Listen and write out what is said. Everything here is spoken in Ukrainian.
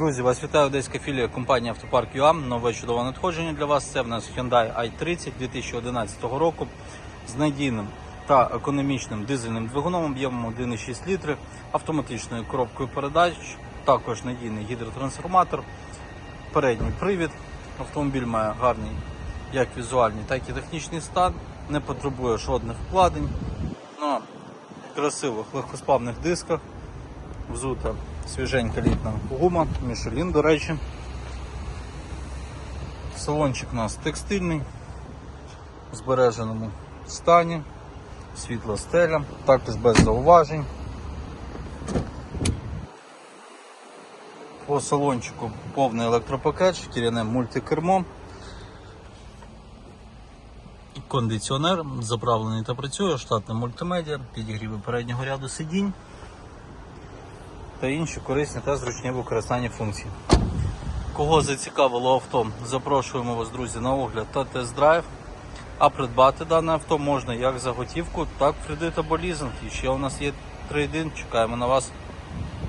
Друзі, вас вітає одеська філія компанії Автопарк ЮАМ. Нове чудове надходження для вас. Це в нас Hyundai i30 2011 року з надійним та економічним дизельним двигуном об'ємом 1,6 літри, автоматичною коробкою передач, також надійний гідротрансформатор, передній привід. Автомобіль має гарний як візуальний, так і технічний стан, не потребує жодних вкладень. На красивих легкосплавних дисках взута свіженька літна гума, Мішелін, до речі. Салончик у нас текстильний, в збереженому стані, світла стеля, також без зауважень. По салончику повний електропакет, шкіряне мультикермо. Кондиціонер заправлений та працює, штатне мультимедіа, підігріви переднього ряду сидінь та інші корисні та зручні в використанні функції. Кого зацікавило авто, запрошуємо вас, друзі, на огляд та тест-драйв. А придбати дане авто можна як за готівку, так в кредит або лізинг. І ще у нас є трейдинг, чекаємо на вас.